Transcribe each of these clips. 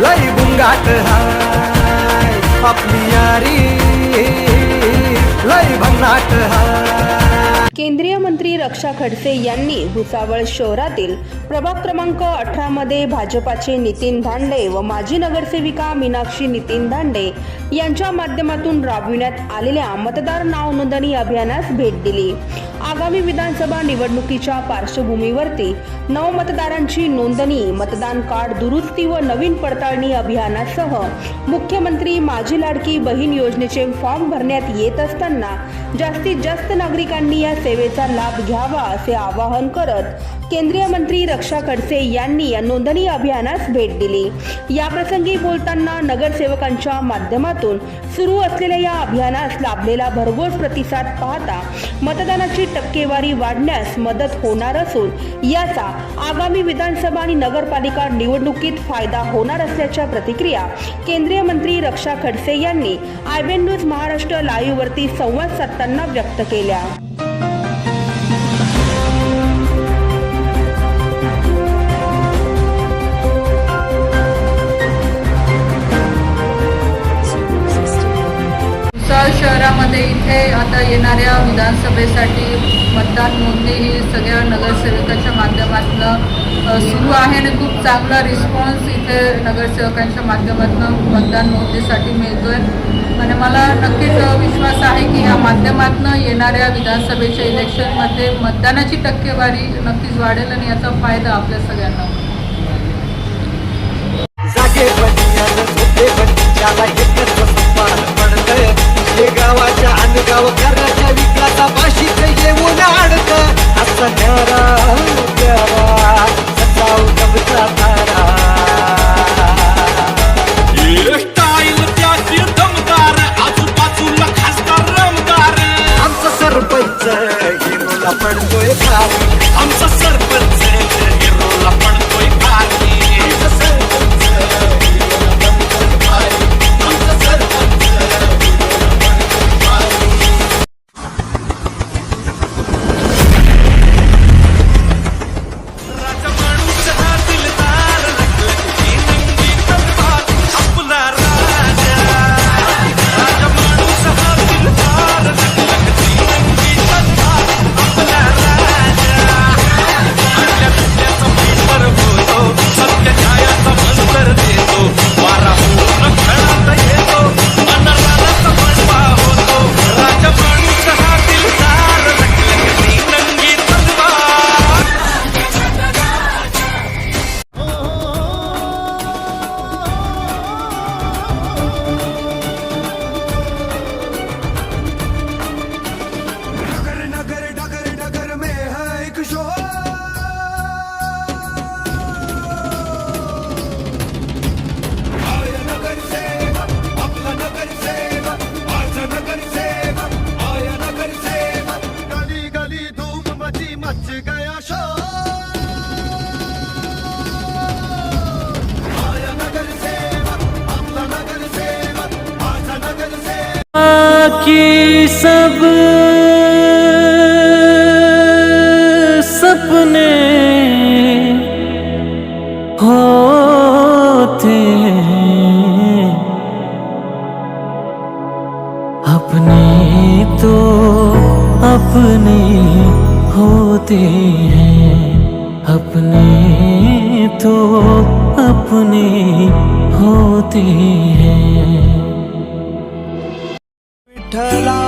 लय बुंगाट हाय. आपली यारी लय भन्नाट हाय. केंद्रीय मंत्री रक्षा खडसे यांनी भुसावळ शहरातील प्रभाग क्रमांक अठरा मध्ये भाजपाचे नितीन धांडे व माजी नगरसेविका मीनाक्षी नितीन धांडे यांच्या माध्यमातून राबविण्यात आलेल्या मतदार नाव नोंदणी अभियानास भेट दिली. आगामी विधानसभा निवडणुकीच्या पार्श्वभूमीवरती नवमतदारांची नोंदणी मतदान कार्ड दुरुस्ती व नवीन पडताळणी अभियानासह मुख्यमंत्री माझी लाडकी बहीण योजनेचे फॉर्म भरण्यात येत असताना जास्तीत जास्त नागरिकांनी या सेवेचा लाभ घ्यावा असे आवाहन करत केंद्रीय मंत्री रक्षा खडसे यांनी या नोंदणी अभियानास भेट दिली. याप्रसंगी बोलताना नगरसेवकांच्या माध्यमातून सुरू असलेल्या या अभियानास लाभलेला भरघोस प्रतिसाद पाहता मतदानाची टक्केवारी वाढण्यास मदत होणार असून याचा आगामी विधानसभा आणि नगरपालिका निवडणुकीत फायदा होणार असल्याच्या प्रतिक्रिया केंद्रीय मंत्री रक्षा खडसे यांनी आयबेन न्यूज महाराष्ट्र लाईव्ह वरती संवाद साधताना व्यक्त केल्या. भुसावळ शहरामध्ये इथे आता येणाऱ्या विधानसभेसाठी मतदान नोंदणी ही सगळ्या नगरसेवकाच्या माध्यमातून सुरू आहे आणि खूप चांगला रिस्पॉन्स इथे नगरसेवकांच्या माध्यमातून मतदान नोंदणीसाठी मिळतोय आणि मला नक्कीच विश्वास आहे की या माध्यमातून येणाऱ्या विधानसभेच्या इलेक्शनमध्ये मतदानाची टक्केवारी नक्कीच वाढेल आणि याचा फायदा आपल्या सगळ्यांना होईल. असा सब सपने होते हैं। अपने तो अपने होते हैं। अपने तो अपने होते हैं। विठ्ठला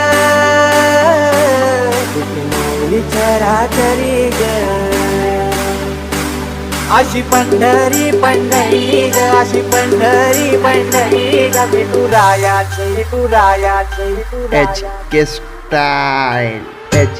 माऊली चराचरी ग. अशी पंढरी पंढरी ग अशी पंढरी पंढरी ग विठुरायाचे विठुरायाचे H K style H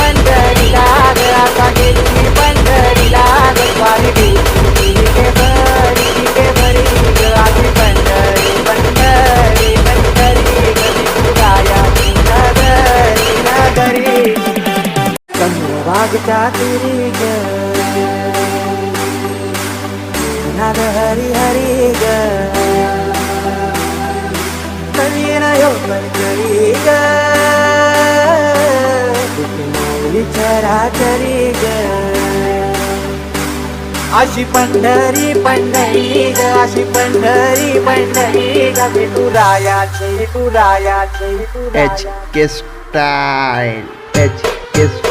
चंद्रभागच्या hurry ग नाद हरी हरी ग कळीन यो कळी ग माऊली चराचरी ग अशी पंढरी पंढरी ग अशी पंढरी पंढरी ग. विठुरायाचे विठुरायाचे H K style H K